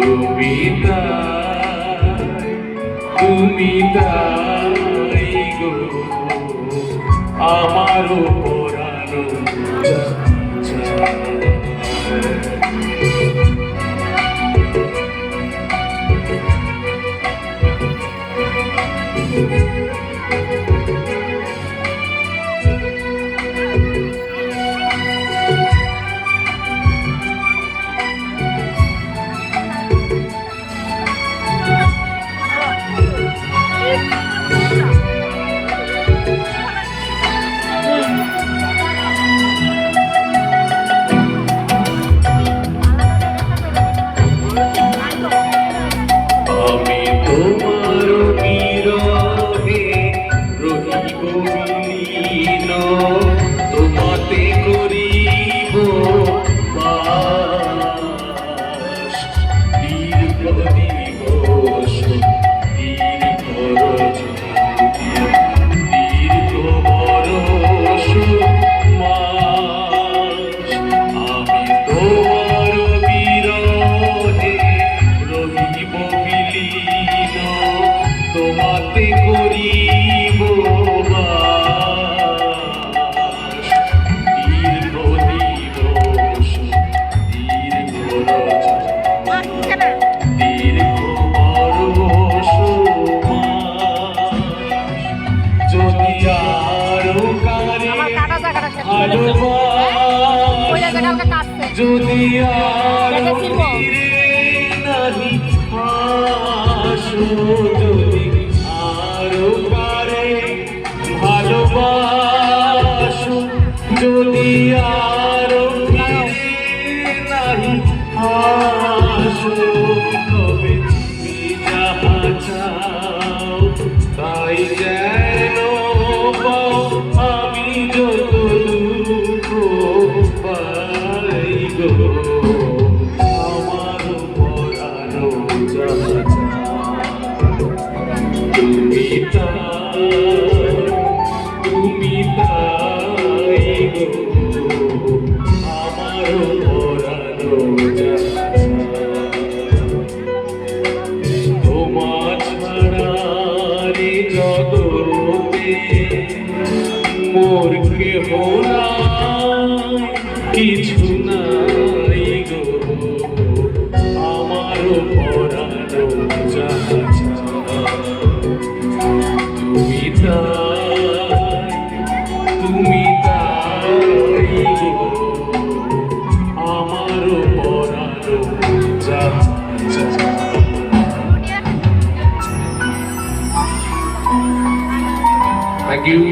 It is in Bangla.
তুমি তুমি তাই গো আমারও পরানো যদি এটা ছিলবো। নাহি আসো যদি আরও পারে ভালোবাসো যদি আরও ফিরে নাহি আসো। মোর কেহ নাই কিছু নাই গো। আমার পরানো তুমি তাই তুমি তাই গো। Thank you.